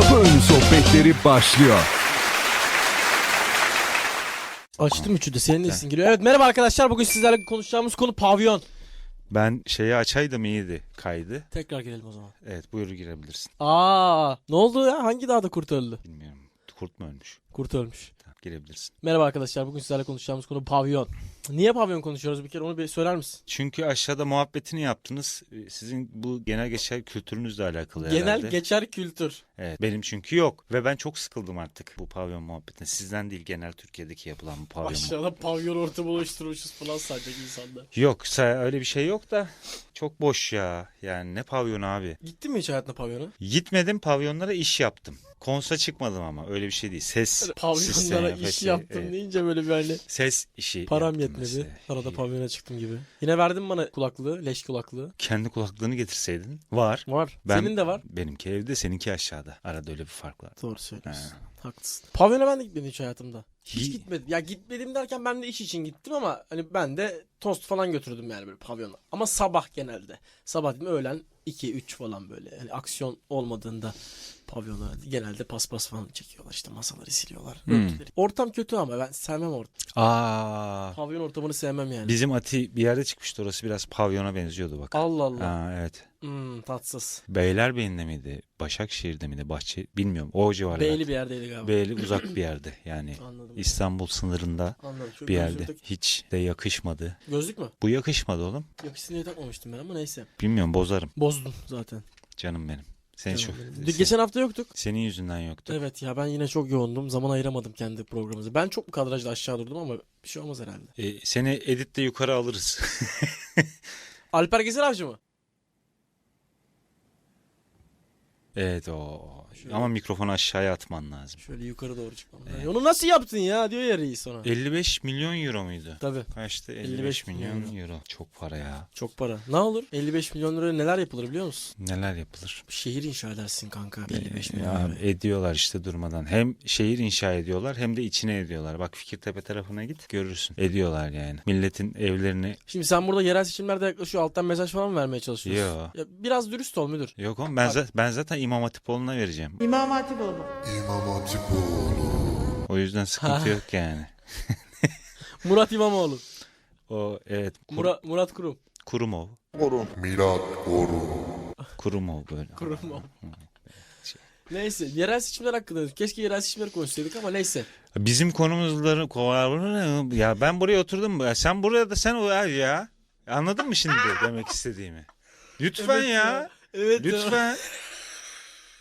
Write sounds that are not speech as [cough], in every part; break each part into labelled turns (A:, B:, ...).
A: Kapı Önü Sohbetleri başlıyor.
B: Açtım üçü de senin nesin giriyor. Evet merhaba arkadaşlar bugün sizlerle konuşacağımız konu pavyon.
C: Ben şeyi açaydım iyiydi kaydı.
B: Tekrar gelelim o zaman.
C: Evet buyur girebilirsin.
B: Aa ne oldu ya hangi dağda kurt öldü?
C: Bilmiyorum kurt mu ölmüş?
B: Kurt ölmüş.
C: Girebilirsin.
B: Merhaba arkadaşlar bugün sizlerle konuşacağımız konu pavyon. Niye pavyon konuşuyoruz bir kere onu bir söyler misin?
C: Çünkü aşağıda muhabbetini yaptınız. Sizin bu genel geçer kültürünüzle alakalı herhalde.
B: Genel geçer kültür.
C: Evet benim çünkü yok. Ve ben çok sıkıldım artık bu pavyon muhabbetine. Sizden değil genel Türkiye'deki yapılan bu pavyon muhabbeti.
B: Aşağıda pavyon ortamı oluşturmuşuz falan sadece insanlar.
C: Yok öyle bir şey yok da çok boş ya. Yani ne pavyon abi.
B: Gittin mi hiç hayatında pavyona?
C: Gitmedim pavyonlara iş yaptım. Konsa çıkmadım ama öyle bir şey değil. Ses
B: Pavyonlara
C: sistemi,
B: iş
C: şey,
B: yaptım
C: evet.
B: deyince böyle bir hani
C: Ses işi
B: param yetmedi.
C: mesela.
B: Arada pavyona çıktım gibi. Yine verdin bana kulaklığı, leş kulaklığı.
C: Kendi kulaklığını getirseydin. Var.
B: Var.
C: Ben-
B: Senin de var.
C: Benimki evde seninki aşağıda. Arada öyle bir fark var.
B: Doğru söylüyorsun.
C: Ha.
B: Haklısın. Pavyona ben de gitmedim hiç hayatımda. Hiç
C: İyi.
B: gitmedim. Ya gitmedim derken ben de iş için gittim ama hani ben de tost falan götürdüm yani böyle pavyona. Ama sabah genelde. Sabah değil mi öğlen 2-3 falan böyle. Hani aksiyon olmadığında pavyonlara genelde paspas falan çekiyorlar işte masaları siliyorlar.
C: Hmm.
B: örtüleri. Ortam kötü ama ben sevmem ortam.
C: Aa.
B: Pavyon ortamını sevmem yani.
C: Bizim Ati bir yerde çıkmıştı orası biraz pavyona benziyordu bak.
B: Allah Allah.
C: Aa, evet.
B: Hmm, tatsız.
C: Beylerbeyi'nde miydi? Başakşehir'de miydi? Bahçe bilmiyorum. O civarlarda.
B: Beyli bir yerdeydi galiba.
C: Beyli uzak bir yerde. Yani [clears throat]
B: Anladım.
C: İstanbul sınırında
B: Anladım.
C: Bir yerde.
B: gözlükteki-
C: Hiç de yakışmadı.
B: Gözlük mü?
C: Bu yakışmadı oğlum.
B: Yakışsın diye takmamıştım ben ama neyse.
C: Bilmiyorum bozarım.
B: Bozdum zaten.
C: Canım benim. Seni çok...
B: Geçen hafta yoktuk.
C: Senin yüzünden yoktu.
B: Evet ya ben yine çok yoğundum. Zaman ayıramadım kendi programımıza. Ben çok kadrajda aşağı durdum ama bir şey olmaz herhalde.
C: Ee, seni editte yukarı alırız. [laughs]
B: Alper Gezer Avcı mı?
C: Evet o.
B: Şöyle.
C: Ama mikrofonu aşağıya atman lazım.
B: Şöyle yukarı doğru çıkmam.
C: Evet.
B: Onu nasıl yaptın ya diyor ya reis ona.
C: 55 milyon euro muydu?
B: Tabii
C: Kaçtı? 55,
B: 55
C: milyon
B: milyon.
C: euro. Çok para ya.
B: çok para. Ne olur? 55 milyon liraya neler yapılır biliyor musun?
C: Neler yapılır?
B: Şehir inşa edersin kanka. 55
C: Ee,
B: milyon
C: ya,
B: liraya.
C: ediyorlar işte durmadan. Hem şehir inşa ediyorlar hem de içine ediyorlar. Bak Fikirtepe tarafına git görürsün. Ediyorlar yani. Milletin evlerini
B: Şimdi sen burada yerel seçimlerde yaklaşıyor. Alttan mesaj falan mı vermeye çalışıyorsun?
C: Yo.
B: Ya biraz dürüst ol müdür.
C: Yok oğlum ben,
B: Bak.
C: za- ben zaten İmam Hatipoğlu'na vereceğim.
D: İmam Hatipoğlu.
C: O yüzden sıkıntı [laughs] yok yani. [laughs]
B: Murat İmamoğlu.
C: O evet kur,
B: Murat, Murat Kurum.
C: Kurumov.
E: Milat Koru.
C: Kurumov böyle.
B: Kurum. Neyse yerel seçimler hakkında. Keşke yerel seçimleri konuşsaydık ama neyse.
C: Bizim konumuzları kovar ya ben buraya oturdum ya sen buraya da sen uyar ya. Anladın mı şimdi [laughs] demek istediğimi? Lütfen
B: Evet
C: ya.
B: ya. Evet. ya.
C: Lütfen.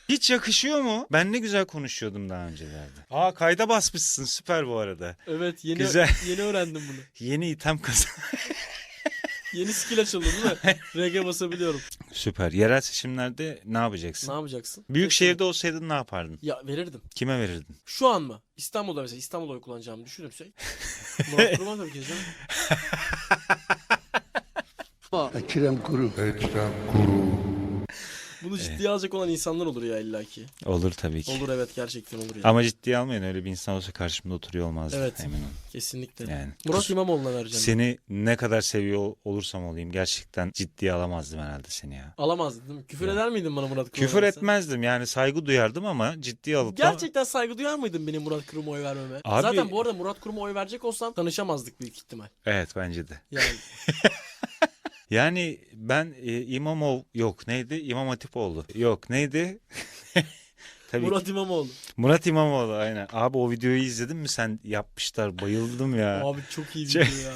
C: Hiç yakışıyor mu? Ben ne güzel konuşuyordum daha öncelerde. Aa kayda basmışsın süper bu arada.
B: Evet yeni
C: Güzel. [laughs]
B: yeni öğrendim bunu.
C: Yeni item kazan. [laughs]
B: Yeni skill açıldı değil mi? [laughs] RG basabiliyorum.
C: süper. Yerel seçimlerde ne yapacaksın?
B: Ne yapacaksın?
C: Büyük
B: Kesin.
C: şehirde olsaydın ne yapardın?
B: Ya verirdim.
C: Kime verirdin?
B: Şu an mı? İstanbul'da mesela İstanbul'da oy kullanacağımı düşünürsek. Murat Kurum'a tabii ki canım.
E: Ekrem Kuru. Ekrem Kuru.
B: Bunu ciddiye alacak olan insanlar olur ya illaki.
C: Olur tabii ki.
B: Olur evet gerçekten olur ya.
C: Ama ciddiye almayın öyle bir insan olsa karşımda oturuyor olmazdı.
B: Evet.
C: Emin olun.
B: Kesinlikle.
C: Yani.
B: Murat İmamoğlu'na vereceğim.
C: Seni ne kadar seviyor ol- olursam olayım gerçekten ciddiye alamazdım herhalde seni ya.
B: Alamazdın değil mi? Küfür eder miydin bana Murat Kurum'a?
C: Küfür
B: versen?
C: etmezdim yani saygı duyardım ama ciddiye alıp da-
B: Gerçekten saygı duyar mıydın benim Murat Kurum'a oy vermeme?
C: Abi-
B: Zaten bu arada Murat Kurum'a oy verecek olsam tanışamazdık büyük ihtimal.
C: Evet bence de.
B: Yani [laughs]
C: Yani ben e, İmamov yok neydi? İmam Hatipoğlu. Yok neydi? [laughs] Tabii
B: Murat
C: Murat,
B: İmamoğlu.
C: Murat İmamoğlu aynen. Abi o videoyu izledin mi sen? Yapmışlar bayıldım ya.
B: Abi çok iyi video ya.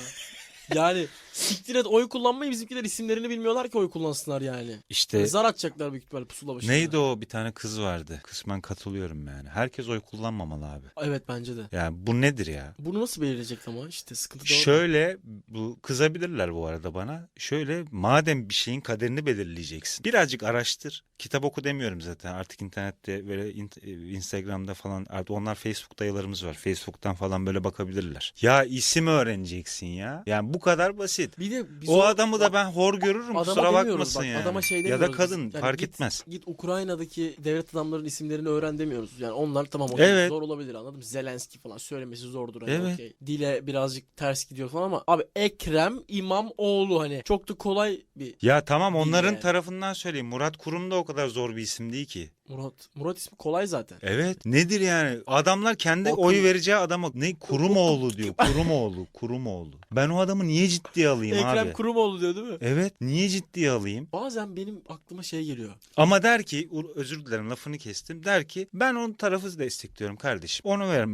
B: Yani siktir et oy kullanmayı bizimkiler isimlerini bilmiyorlar ki oy kullansınlar yani.
C: işte
B: Zar atacaklar büyük ihtimalle pusula başına.
C: neydi o bir tane kız vardı. Kısmen katılıyorum yani. Herkes oy kullanmamalı abi.
B: Evet bence de.
C: Yani bu nedir ya?
B: Bunu nasıl belirleyecek ama işte sıkıntı da.
C: Şöyle bu kızabilirler bu arada bana. Şöyle madem bir şeyin kaderini belirleyeceksin. Birazcık araştır. Kitap oku demiyorum zaten. Artık internette böyle in- e, Instagram'da falan artık onlar Facebook dayılarımız var. Facebook'tan falan böyle bakabilirler. Ya isim öğreneceksin ya. Yani bu kadar basit.
B: Bir de biz
C: O adamı da ben hor görürüm
B: Adama
C: kusura bakmasın
B: bak,
C: yani.
B: adama şey
C: ya da kadın
B: biz. Yani
C: fark
B: git-
C: etmez.
B: Git Ukrayna'daki devlet adamlarının isimlerini öğren demiyoruz. Yani onlar tamam okey,
C: Evet.
B: zor olabilir anladın mı? Zelenski falan söylemesi zordur. Hani
C: Evet.
B: okey. Dile birazcık ters gidiyor falan ama abi Ekrem İmamoğlu hani çok da kolay bir
C: Ya tamam onların
B: yani.
C: tarafından söyleyeyim. Murat Kurum da o kadar zor bir isim değil ki.
B: Murat. Murat ismi kolay zaten.
C: Evet. Nedir yani? Adamlar kendi
B: Akıl-
C: oy vereceği adama ne Kurumoğlu [laughs] diyor. Kurumoğlu, Kurumoğlu. Ben o adamı niye ciddiye alayım
B: Ekrem
C: abi?
B: Kurumoğlu diyor değil mi?
C: Evet, niye ciddiye alayım?
B: Bazen benim aklıma şey geliyor.
C: Ama der ki özür dilerim lafını kestim. Der ki ben onun tarafı destekliyorum kardeşim. Onu ver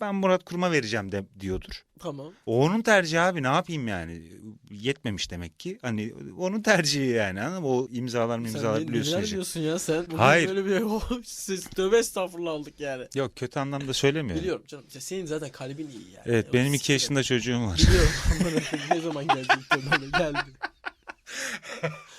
C: ben Murat Kurum'a vereceğim de diyordur.
B: Tamam.
C: O onun tercihi abi ne yapayım yani? Yetmemiş demek ki. Hani onun tercihi yani? O imzalar
B: Sen
C: imzalar
B: ne-
C: biliyorsun.
B: neler
C: işte.
B: diyorsun ya sen?
C: Hayır.
B: Böyle bir siz tövbe estağfurullah aldık yani.
C: Yok kötü anlamda söylemiyorum.
B: Biliyorum canım. Ya Senin zaten kalbin iyi yani.
C: Evet benim iki yaşında çocuğum var.
B: Biliyorum. Ne zaman geldi geldi.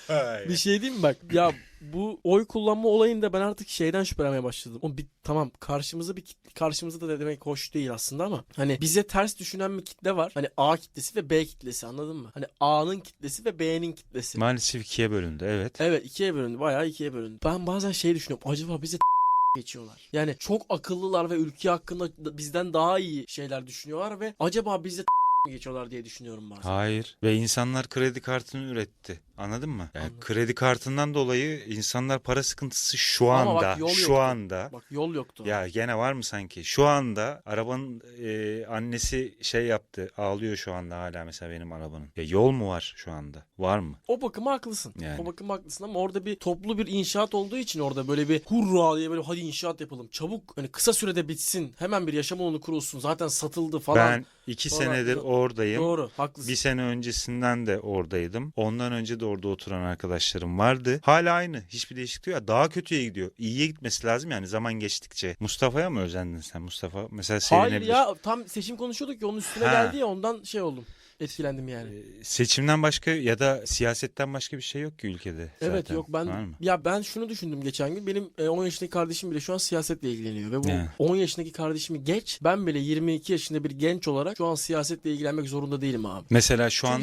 B: [laughs] Bir şey diyeyim mi bak ya bu oy kullanma olayında ben artık şeyden şüphelenmeye başladım. O bir tamam karşımızda bir kitle, karşımızda da demek hoş değil aslında ama hani bize ters düşünen bir kitle var. Hani A kitlesi ve B kitlesi anladın mı? Hani A'nın kitlesi ve B'nin kitlesi.
C: Maalesef ikiye bölündü evet.
B: Evet ikiye bölündü. Bayağı ikiye bölündü. Ben bazen şey düşünüyorum. Acaba bize [laughs] geçiyorlar. Yani çok akıllılar ve ülke hakkında da- bizden daha iyi şeyler düşünüyorlar ve acaba bize geçiyorlar diye düşünüyorum bazen.
C: Hayır. Ve insanlar kredi kartını üretti. Anladın mı? Yani
B: Anladım.
C: kredi kartından dolayı insanlar para sıkıntısı şu
B: Ama bak
C: anda,
B: yol
C: şu
B: yoktu.
C: anda.
B: Bak yol yoktu.
C: Ya gene var mı sanki? Şu anda arabanın e, annesi şey yaptı. Ağlıyor şu anda hala mesela benim arabanın. Ya yol mu var şu anda? Var mı?
B: O bakıma haklısın.
C: Yani.
B: O bakıma haklısın ama orada bir toplu bir inşaat olduğu için orada böyle bir hurra diye böyle hadi inşaat yapalım. Çabuk hani kısa sürede bitsin. Hemen bir yaşam alanı kurulsun. Zaten satıldı falan.
C: Ben iki
B: Falan.
C: senedir oradayım.
B: Doğru haklısın.
C: Bir sene öncesinden de oradaydım. Ondan önce de orada oturan arkadaşlarım vardı. Hala aynı. Hiçbir değişiklik yok. Daha kötüye gidiyor. İyiye gitmesi lazım yani zaman geçtikçe. Mustafa'ya mı özendin sen? Mustafa mesela
B: Hayır
C: sevinebilir.
B: ya tam seçim konuşuyorduk ya onun üstüne
C: Ha.
B: geldi ya ondan şey oldum. Etkilendim yani.
C: Ee, Seçimden başka ya da siyasetten başka bir şey yok ki ülkede.
B: Evet
C: zaten.
B: yok ben
C: Var mı?
B: ya ben şunu düşündüm geçen gün benim e, 10 yaşındaki kardeşim bile şu an siyasetle ilgileniyor ve bu
C: Yani.
B: 10 yaşındaki kardeşimi geç ben bile 22 yaşında bir genç olarak şu an siyasetle ilgilenmek zorunda değilim abi.
C: Mesela şu an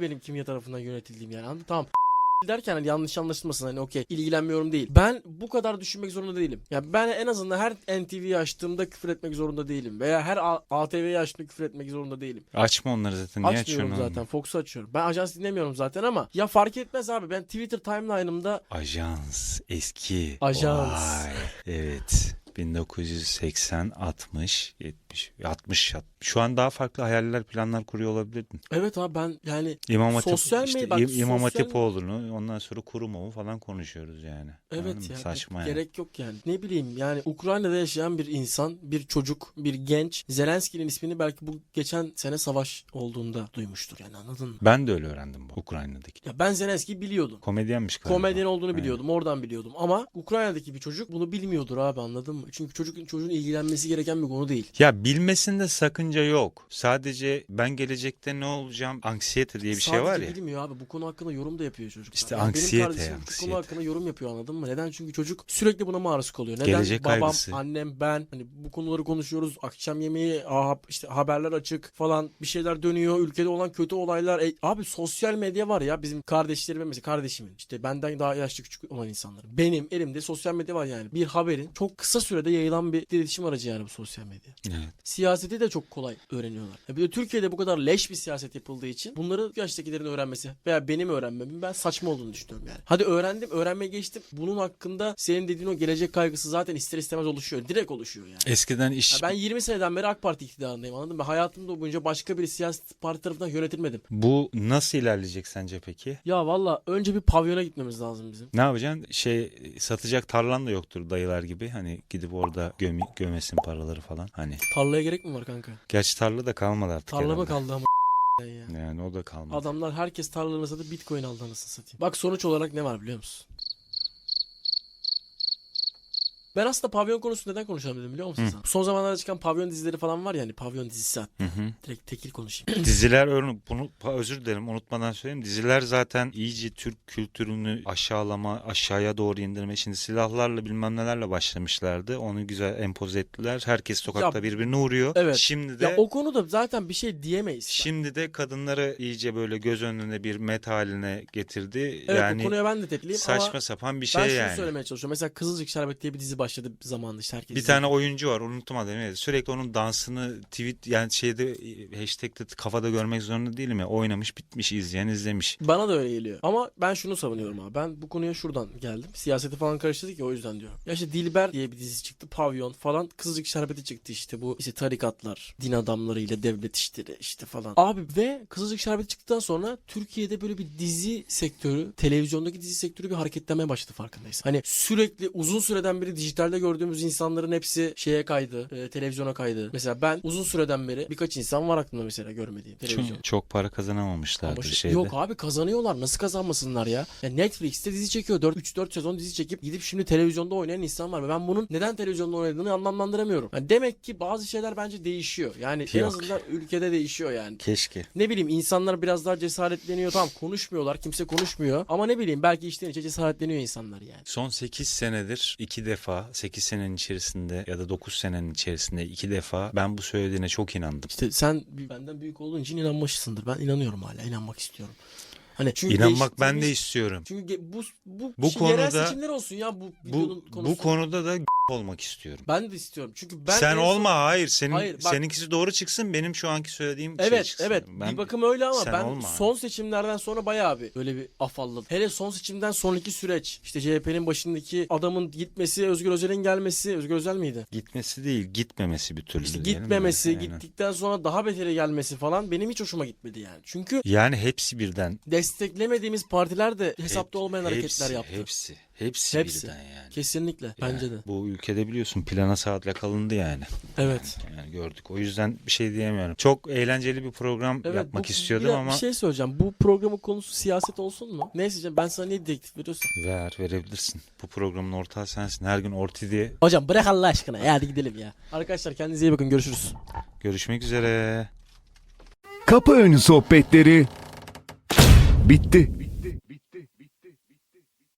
B: benim kimya tarafından yönetildiğim yani anladın tamam derken hani yanlış anlaşılmasın hani okey ilgilenmiyorum değil. Ben bu kadar düşünmek zorunda değilim. Ya ben en azından her NTV'yi açtığımda küfür etmek zorunda değilim. Veya her ATV'yi açtığımda küfür etmek zorunda değilim.
C: açma onları zaten. Niye
B: Açmıyorum
C: açıyorsun
B: zaten.
C: onu?
B: Fox'u açıyorum. Ben ajans dinlemiyorum zaten ama ya fark etmez abi. Ben Twitter timeline'ımda
C: Ajans eski.
B: Ajans.
C: Vay. Evet. 1980, 60, 70, 60, 60. Şu an daha farklı hayaller, planlar kuruyor olabilirdin.
B: evet abi ben yani
C: İmam Hatip,
B: Sosyal
C: işte
B: medya- bak,
C: İm- İmam
B: sosyal-
C: Hatipoğlu'nu ondan sonra Kurumov'u falan konuşuyoruz yani.
B: Evet ya
C: Saçma yani.
B: gerek yok yani. Ne bileyim yani Ukrayna'da yaşayan bir insan, bir çocuk, bir genç Zelenski'nin ismini belki bu geçen sene savaş olduğunda duymuştur yani anladın mı?
C: Ben de öyle öğrendim bu Ukrayna'daki.
B: Ya ben Zelenski'yi biliyordum.
C: Komedyenmiş galiba.
B: Komedyen olduğunu biliyordum. Oradan biliyordum. Ama Ukrayna'daki bir çocuk bunu bilmiyordur abi anladın mı? Çünkü çocuk çocuğun ilgilenmesi gereken bir konu değil.
C: Ya bilmesinde sakınca yok. Sadece ben gelecekte ne olacağım anksiyete diye bir şey var
B: Sadece
C: ya.
B: bilmiyor abi. Bu konu hakkında yorum da yapıyor çocuk.
C: İşte
B: Yani
C: anksiyete,
B: Benim kardeşim bu
C: anksiyete.
B: konu hakkında yorum yapıyor anladın mı? Neden? Çünkü çocuk sürekli buna maruz kalıyor. Neden?
C: Gelecek
B: Babam,
C: kaygısı.
B: annem, ben hani bu konuları konuşuyoruz. Akşam yemeği, aha, işte haberler açık falan bir şeyler dönüyor. Ülkede olan kötü olaylar. E, abi sosyal medya var ya bizim kardeşlerime mesela kardeşimin işte benden daha yaşlı küçük olan insanların. Benim elimde sosyal medya var yani. Bir haberin çok kısa sürede yayılan bir iletişim aracı yani bu sosyal medya.
C: Evet.
B: Siyaseti de çok kolay öğreniyorlar. Ya bir de Türkiye'de bu kadar leş bir siyaset yapıldığı için bunları yaştakilerin öğrenmesi veya benim öğrenmemin ben saçma olduğunu düşünüyorum yani. Hadi öğrendim, öğrenmeye geçtim. Bunun hakkında senin dediğin o gelecek kaygısı zaten ister istemez oluşuyor. Direkt oluşuyor yani.
C: Eskiden iş
B: Ya ben 20 seneden beri AK Parti iktidarındayım anladın mı? Hayatımda boyunca başka bir siyasi parti tarafından yönetilmedim.
C: bu nasıl ilerleyecek sence peki?
B: Ya valla önce bir pavyona gitmemiz lazım bizim.
C: Ne yapacaksın? Şey satacak tarlan da yoktur dayılar gibi. Hani gidip orada gömi, gömesin paraları falan. Hani.
B: Tarlaya gerek mi var kanka?
C: Gerçi tarla da kalmadı artık.
B: Tarla mı
C: herhalde.
B: kaldı ama [laughs] ya.
C: Yani o da kalmadı.
B: Adamlar herkes tarlalarını satıp bitcoin aldı anasını satayım. Bak sonuç olarak ne var biliyor musun? Ben aslında pavyon konusunu neden konuşalım dedim biliyor musun
C: Hı.
B: sen? Son zamanlarda çıkan pavyon dizileri falan var ya hani pavyon dizisi hatta.
C: Hı hı.
B: Direkt tekil konuşayım. [clears throat] [clears throat]
C: Diziler örnek bunu özür dilerim unutmadan söyleyeyim. Diziler zaten iyice Türk kültürünü aşağılama, aşağıya doğru indirme. Şimdi silahlarla bilmem nelerle başlamışlardı. Onu güzel empoze ettiler. Herkes sokakta
B: Ya-
C: birbirine uğruyor.
B: Evet.
C: Şimdi de
B: ya o konuda zaten bir şey diyemeyiz.
C: şimdi de kadınları iyice böyle göz önüne bir met haline getirdi.
B: evet
C: yani
B: o konuya ben de tekliyim
C: saçma
B: ama
C: sapan bir
B: ben
C: şey
B: şunu
C: yani.
B: söylemeye çalışıyorum. Mesela Kızılcık Şerbet diye bir dizi başladı zamanında işte herkes.
C: Bir tane oyuncu var unuttum adını. neydi? Sürekli onun dansını tweet yani şeyde e, hashtag'te kafada görmek zorunda değilim ya. Oynamış bitmiş izleyen izlemiş.
B: Bana da öyle geliyor. Ama ben şunu savunuyorum abi. Ben bu konuya şuradan geldim. Siyaseti falan karıştırdık ya o yüzden diyorum. Ya işte Dilber diye bir dizi çıktı. Pavyon falan. Kızılcık Şerbeti çıktı işte. Bu işte tarikatlar, din adamlarıyla devlet işleri işte falan. Abi ve Kızılcık Şerbeti çıktıktan sonra Türkiye'de böyle bir dizi sektörü, televizyondaki dizi sektörü bir hareketlenmeye başladı farkındaysan. Hani sürekli uzun süreden beri dijitalde gördüğümüz insanların hepsi şeye kaydı, e, televizyona kaydı. Mesela ben uzun süreden beri birkaç insan var aklımda mesela görmediğim televizyon.
C: Çok, çok para kazanamamışlardır
B: Ama şey-
C: şeyde.
B: yok abi kazanıyorlar. Nasıl kazanmasınlar ya? ya Netflix'te dizi çekiyor. 4 3-4 sezon dizi çekip gidip şimdi televizyonda oynayan insan var. Ve ben bunun neden televizyonda oynadığını anlamlandıramıyorum. Yani demek ki bazı şeyler bence değişiyor. Yani en
C: Yok.
B: azından ülkede değişiyor yani.
C: Keşke.
B: Ne bileyim insanlar biraz daha cesaretleniyor. Tamam konuşmuyorlar. Kimse konuşmuyor. Ama ne bileyim belki içten içe cesaretleniyor insanlar yani.
C: Son 8 senedir iki defa 8 senenin içerisinde ya da 9 senenin içerisinde iki defa ben bu söylediğine çok inandım.
B: İşte sen benden büyük olduğun için inanmışsındır. Ben inanıyorum hala. inanmak istiyorum. Hani çünkü
C: İnanmak ben de istiyorum.
B: Çünkü bu bu,
C: Bu
B: şey, yerel
C: konuda-
B: seçimler olsun ya bu
C: Bu bu konuda da olmak istiyorum.
B: Ben de istiyorum. Çünkü ben
C: Sen
B: en son-
C: olma hayır senin
B: Hayır, bak-
C: seninkisi doğru çıksın benim şu anki söylediğim şey
B: Evet
C: çıksın.
B: evet
C: Ben-
B: bir bakım öyle ama
C: sen
B: ben
C: olma.
B: son seçimlerden sonra bayağı bir böyle bir afalladım. Hele son seçimden sonraki süreç işte CHP'nin başındaki adamın gitmesi Özgür Özel'in gelmesi Özgür Özel miydi?
C: gitmesi değil gitmemesi bir türlü.
B: İşte gitmemesi
C: Aynen.
B: gittikten sonra daha beteri gelmesi falan benim hiç hoşuma gitmedi yani. Çünkü
C: Yani hepsi birden.
B: Desteklemediğimiz partiler de hesapta
C: Hep-
B: olmayan hareketler
C: hepsi,
B: yaptı.
C: Hepsi. Hepsi,
B: Hepsi.
C: birden yani.
B: Kesinlikle bence de.
C: Bu ülkede biliyorsun plana saatle kalındı yani.
B: Evet.
C: Yani gördük. O yüzden bir şey diyemiyorum. Çok eğlenceli bir program
B: Evet,
C: yapmak
B: bu-
C: istiyordum
B: bir,
C: ama
B: Bir şey söyleyeceğim. Bu programın konusu siyaset olsun mu? Neyse canım, ben sana niye dedektif veriyorsun?
C: ver verebilirsin. Bu programın ortağı sensin. Her gün orti diye
B: Hocam bırak Allah aşkına. Ya hadi gidelim ya. Arkadaşlar kendinize iyi bakın. Görüşürüz.
C: görüşmek üzere.
A: Kapı önü sohbetleri bitti.